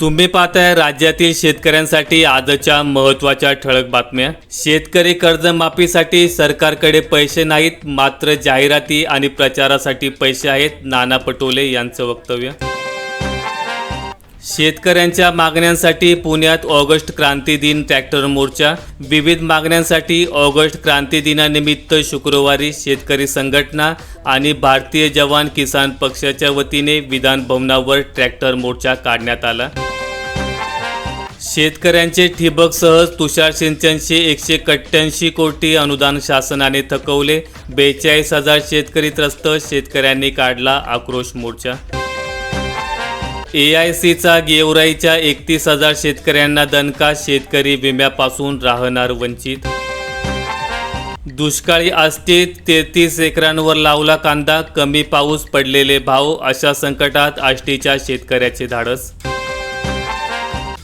तुम्ही पाहताय राज्यातील शेतकऱ्यांसाठी आजच्या महत्त्वाच्या ठळक बातम्या. शेतकरी कर्जमाफीसाठी सरकारकडे पैसे नाहीत मात्र जाहिराती आणि प्रचारासाठी पैसे आहेत नाना पटोले यांचं वक्तव्य. शेतकऱ्यांच्या मागण्यांसाठी पुण्यात ऑगस्ट क्रांती दिन ट्रॅक्टर मोर्चा. विविध मागण्यांसाठी ऑगस्ट क्रांती दिनानिमित्त शुक्रवारी शेतकरी संघटना आणि भारतीय जवान किसान पक्षाच्या वतीने विधान भवनावर ट्रॅक्टर मोर्चा काढण्यात आला. शेतकऱ्यांचे ठिबक सहज तुषार सिंचनचे एकशे एक्क्याऐंशी कोटी अनुदान शासनाने थकवले. बेचाळीस हजार शेतकरी त्रस्त शेतकऱ्यांनी काढला आक्रोश मोर्चा. ए आय सीचा गेवराईच्या एकतीस हजार शेतकऱ्यांना दणका शेतकरी विम्यापासून राहणार वंचित? दुष्काळी आष्टीत तेहतीस एकरांवर लावला कांदा कमी पाऊस पडलेले भाव अशा संकटात आष्टीच्या शेतकऱ्याचे धाडस?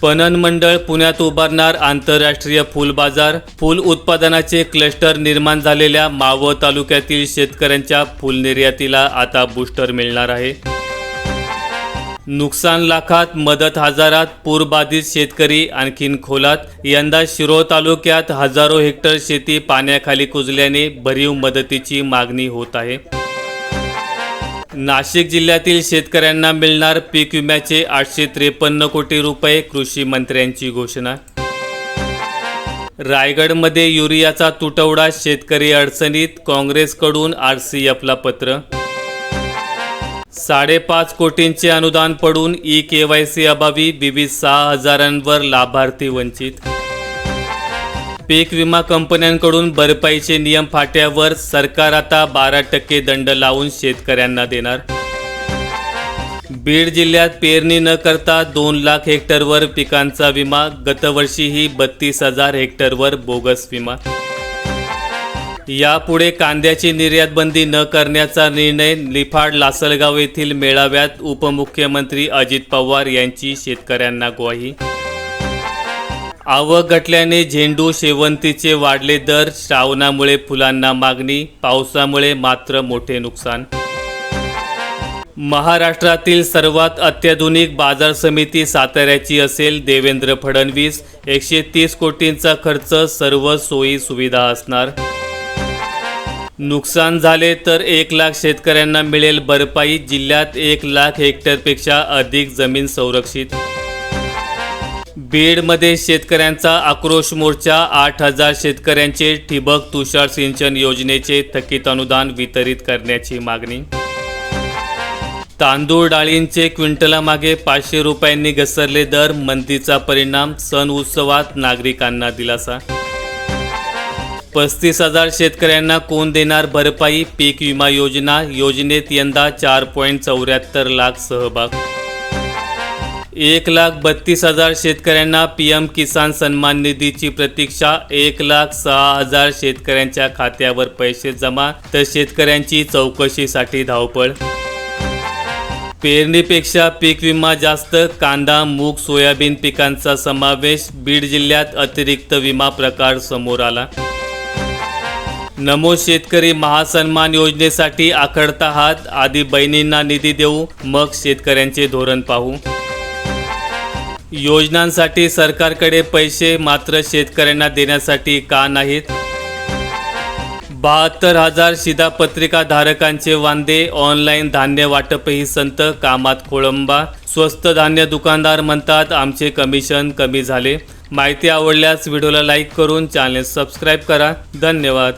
पणन मंडळ पुण्यात उभारणार आंतरराष्ट्रीय फुल बाजार फुल उत्पादनाचे क्लस्टर निर्माण झालेल्या मावळ तालुक्यातील शेतकऱ्यांच्या फुल निर्यातीला आता बूस्टर मिळणार आहे. नुकसान लाखात मदत हजारात पूरबाधित शेतकरी आणखीन खोलात. यंदा शिरोळ तालुक्यात हजारो हेक्टर शेती पाण्याखाली कुजल्याने भरीव मदतीची मागणी होत आहे. नाशिक जिल्ह्यातील शेतकऱ्यांना मिळणार पीक विम्याचे आठशे त्रेपन्न कोटी रुपये कृषी मंत्र्यांची घोषणा. रायगडमध्ये युरियाचा तुटवडा शेतकरी अडचणीत काँग्रेसकडून आर सी एफला पत्र. साडेपाच कोटींचे अनुदान पडून ई के वाय सी अभावी विविध सहा हजारांवर लाभार्थी वंचित. पीक विमा कंपन्यांकडून भरपाईचे नियम फाट्यावर सरकार आता बारा टक्के दंड लावून शेतकऱ्यांना देणार. बीड जिल्ह्यात पेरणी न करता दोन लाख हेक्टरवर पिकांचा विमा गतवर्षीही बत्तीस हजार हेक्टरवर बोगस विमा. यापुढे कांद्याची निर्यात बंदी न करण्याचा निर्णय लिफाड लासलगाव येथील मेळाव्यात उपमुख्यमंत्री अजित पवार यांची शेतकऱ्यांना ग्वाही. आवक घटल्याने झेंडू शेवंतीचे वाढले दर श्रावणामुळे फुलांना मागणी पावसामुळे मात्र मोठे नुकसान. महाराष्ट्रातील सर्वात अत्याधुनिक बाजार समिती साताऱ्याची असेल देवेंद्र फडणवीस. एकशे तीस कोटींचा खर्च सर्व सोयी सुविधा असणार. नुकसान झाले तर एक लाख शेतकऱ्यांना मिळेल भरपाई. जिल्ह्यात एक लाख हेक्टरपेक्षा अधिक जमीन संरक्षित. बीडमध्ये शेतकऱ्यांचा आक्रोश मोर्चा. आठ हजार शेतकऱ्यांचे ठिबक तुषार सिंचन योजनेचे थकीत अनुदान वितरित करण्याची मागणी. तांदूळ डाळींचे क्विंटलामागे पाचशे रुपयांनी घसरले दर. मंदीचा परिणाम. सण उत्सवात नागरिकांना दिलासा. पस्तीस हजार शेतकऱ्यांना कोण देणार भरपाई? पीक विमा योजना योजनेत यंदा चार पॉईंट चौऱ्याहत्तर लाख सहभाग. एक लाख बत्तीस हजार शेतकऱ्यांना पी एम किसान सन्मान निधीची प्रतीक्षा. एक लाख सहा हजार शेतकऱ्यांच्या खात्यावर पैसे जमा. तर शेतकऱ्यांची चौकशीसाठी धावपळ. पेरणीपेक्षा पीक विमा जास्त. कांदा मूग सोयाबीन पिकांचा समावेश. बीड जिल्ह्यात अतिरिक्त विमा प्रकार समोर आला. नमो शेतकरी महासन्मान योजनेसाठी आखडता हात आधी बहिणींना निधी देऊ मग शेतकऱ्यांचे धोरण पाहू. योजनांसाठी सरकारकडे पैसे मात्र शेतकऱ्यांना देण्यासाठी का नाहीत? बहात्तर हजार शिधापत्रिका धारकांचे वांदे ऑनलाईन धान्य वाटपही संत कामात खोळंबा. स्वस्त धान्य दुकानदार म्हणतात आमचे कमिशन कमी झाले. माहिती आवडल्यास व्हिडिओला लाईक करून चॅनल सबस्क्राईब करा. धन्यवाद.